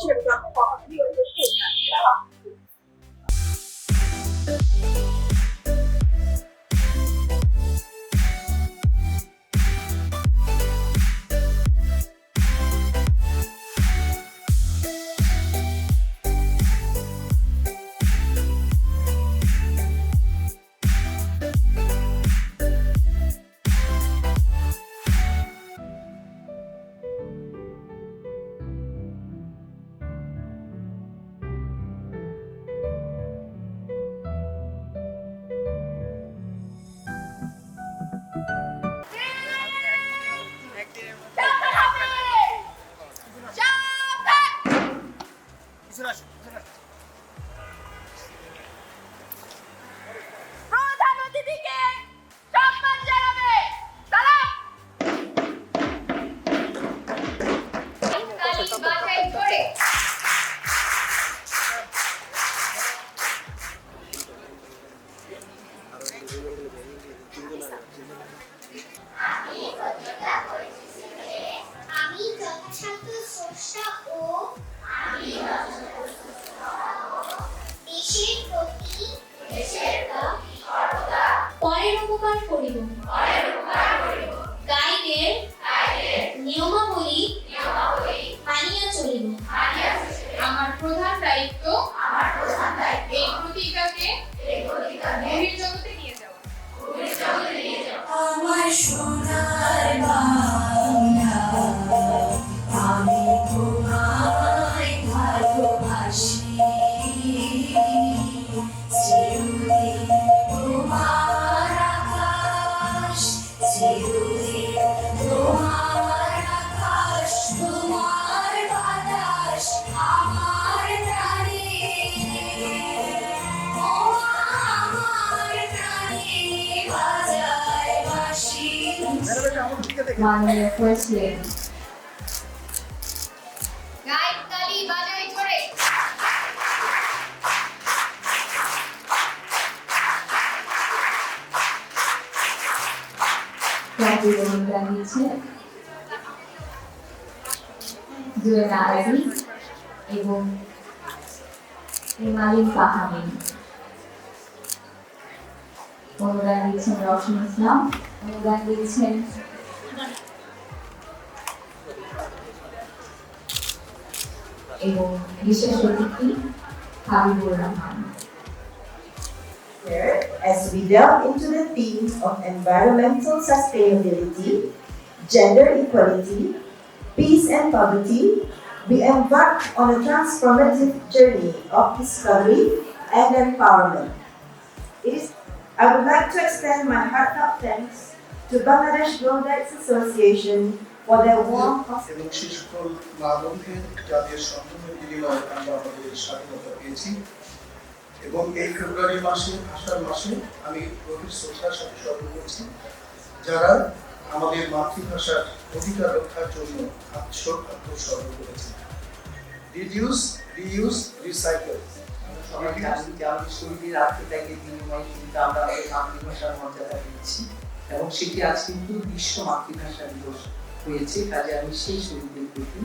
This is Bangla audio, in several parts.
是不是 জুয়েল আরবি এবং ইমালিন পাহামিন অনুদান দিয়েছেন রশন ইসলাম অনুদান দিয়েছেন এবং বিশেষ অতিথি Habibur Rahman Here, as we delve into the themes of environmental sustainability, gender equality, peace and poverty, we embark on a transformative journey of discovery and empowerment. It is, I would like to extend my heartfelt thanks to Bangladesh Girl Rights Association warm এবং সে সকল মা বোনদের যাদের সম্পূর্ণ বিনিময়ে আমরা আমাদের স্বাধীনতা পেয়েছি। এবং এই ফেব্রুয়ারি মাসে আষাঢ় মাসে আমি গভীর শ্রদ্ধার সাথে স্মরণ করছি। যারা আমাদের মাতৃভাষার অধিকার রক্ষার জন্য করেছে রিডিউস রিইউজ রিসাইকেল আমরা আত্মত্যাগের বিনিময়ে কিন্তু আমরা আমাদের মাতৃভাষার মর্যাদা পেয়েছি। এবং সেটি আজ কিন্তু বিশ্ব মাতৃভাষা দিবস। হয়েছে কাজে আমি সেই শহীদদের প্রতি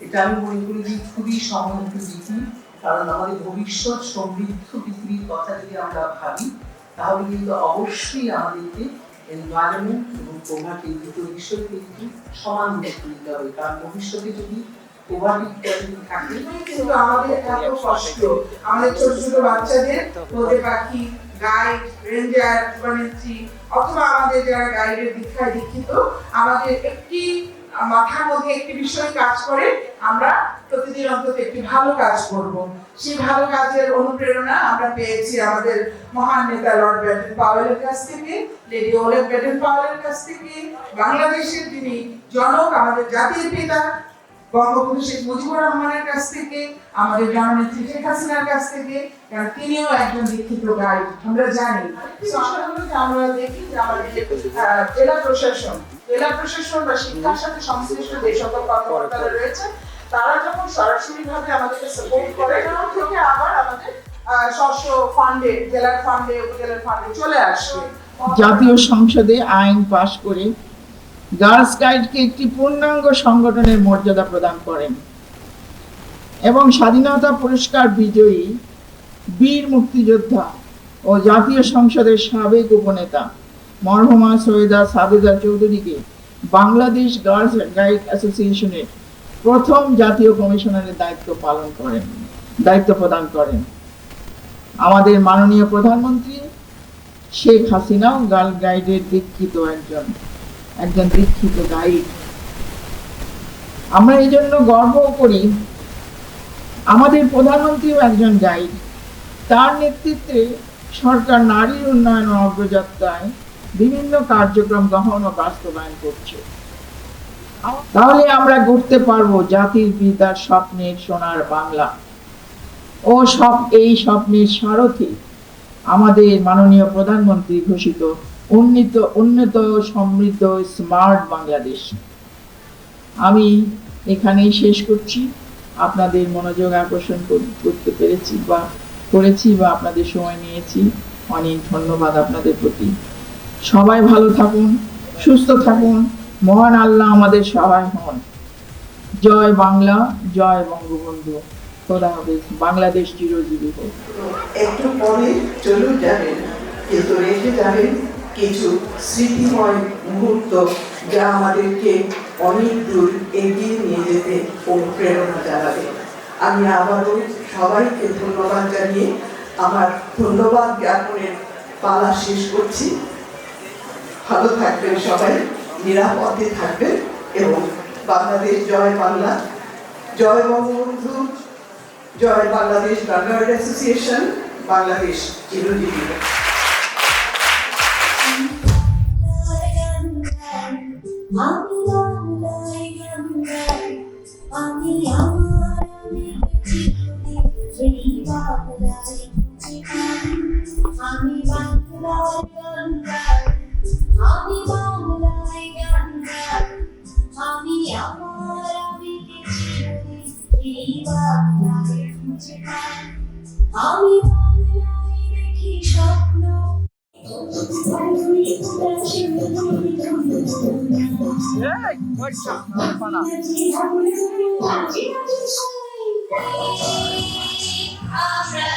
এটা আমি মনে করি যে খুবই সময়োপযোগী কারণ আমাদের ভবিষ্যৎ সমৃদ্ধ পৃথিবীর কথা যদি আমরা ভাবি, তাহলে কিন্তু অবশ্যই আমাদেরকে এনভায়রনমেন্ট এবং দুটো বিষয় কিন্তু সমান হবে। কারণ ভবিষ্যতে যদি আমাদের গাইড দীক্ষায় দীক্ষিত, আমাদের একটি মাথার মধ্যে একটি বিষয় কাজ করে, আমরা প্রতিদিন অন্তত একটি ভালো কাজ করব। সেই ভালো কাজের অনুপ্রেরণা আমরা পেয়েছি আমাদের মহান নেতা লর্ড ব্যাটেন পাওয়েলের কাছ থেকে, লেডি ওলেন ব্যাটেন পাওয়েলের কাছ থেকে, বাংলাদেশের যিনি জনক, আমাদের জাতির পিতা, বঙ্গবন্ধু শেখ মুজিবুর রহমানের কাছ থেকে, আমাদের শেখ হাসিনার কাছ থেকে, কারণ তিনিও একজন দীক্ষিত আমরা জানি। আমরা দেখি যে আমাদের জেলা প্রশাসন জেলা প্রশাসন বা শিক্ষার সাথে সংশ্লিষ্ট যে সকল কর্মকর্তারা রয়েছে তারা যখন সরাসরি ভাবে আমাদেরকে সাপোর্ট করে তখন থেকে আবার আমাদের ফান্ডে জেলার ফান্ডে উপজেলার ফান্ডে চলে আসবে জাতীয় সংসদে আইন পাশ করে গার্লস গাইডকে একটি পূর্ণাঙ্গ সংগঠনের মর্যাদা প্রদান করেন। এবং স্বাধীনতা পুরস্কার বিজয়ী বীর মুক্তিযোদ্ধা ও জাতীয় সংসদের সাবেক উপনেতা মরহুমা সৈয়দা সাবেদা চৌধুরীকে বাংলাদেশ গার্লস গাইড অ্যাসোসিয়েশনের প্রথম জাতীয় কমিশনারের দায়িত্ব পালন করেন, দায়িত্ব প্রদান করেন। আমাদের মাননীয় প্রধানমন্ত্রী শেখ হাসিনাও গার্ল গাইডের দীক্ষিত একজন একজন দীক্ষিত গাইড। আমরা এই জন্য গর্ব করি, আমাদের প্রধানমন্ত্রীও একজন গাইড। তার নেতৃত্বে সরকার নারীর উন্নয়ন অগ্রযাত্রায় বিভিন্ন কার্যক্রম গ্রহণ ও বাস্তবায়ন করছে। তাহলে আমরা গড়তে পারব জাতির পিতার স্বপ্নের সোনার বাংলা। ও সব, এই স্বপ্নের সারথী। আমাদের মাননীয় প্রধানমন্ত্রী ঘোষিত উন্নীত, উন্নত, সমৃদ্ধ, স্মার্ট বাংলাদেশ। আমি এখানেই শেষ করছি। আপনাদের মনোযোগ আকর্ষণ করতে পেরেছি বা করেছি বা আপনাদের সময় নিয়েছি। অনেক ধন্যবাদ আপনাদের প্রতি। সবাই ভালো থাকুন, সুস্থ থাকুন। মহান আল্লাহ আমাদের সবাই হন। জয় বাংলা, জয় বঙ্গবন্ধু। খোদা হাফেজ। বাংলাদেশ চিরজীবী হোক। একটু পরে চলেও যাবেন কিন্তু রেখে যাবেন কিছু স্মৃতিময় মুহূর্ত যা আমাদেরকে অনেক দূর এগিয়ে নিয়ে যেতে অনুপ্রেরণা জানাবে আমি আবারও সবাইকে ধন্যবাদ জানিয়ে আমার ধন্যবাদ জ্ঞাপনের পালা শেষ করছি। ভালো থাকবেন সবাই। নিরাপদে থাকবে এবং বাংলাদেশ, জয় বাংলা। জয় বঙ্গবন্ধু, জয় বাংলাদেশ গার্ড অ্যাসোসিয়েশন, বাংলাদেশ চিরজীবী আমি আমি বাংলায় দেখি স্বপ্ন আমরা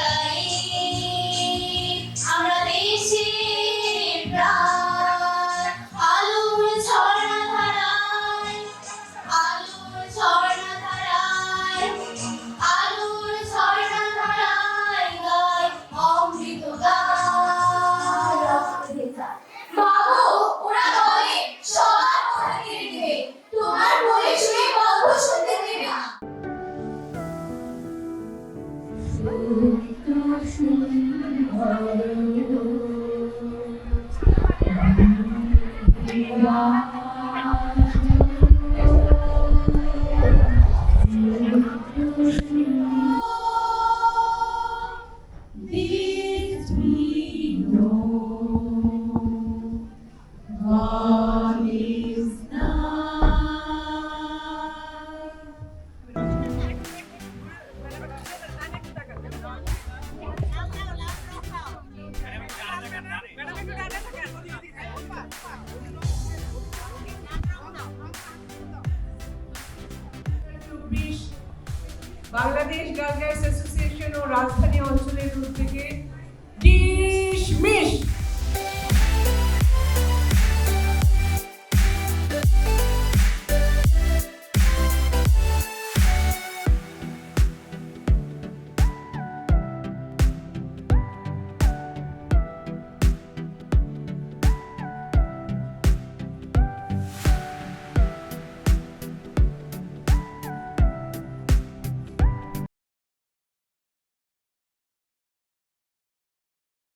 চব্বিশ বাংলাদেশ গার্লস অ্যাসোসিয়েশন ও রাজধানী অঞ্চলের উদ্যোগে ডিসমিস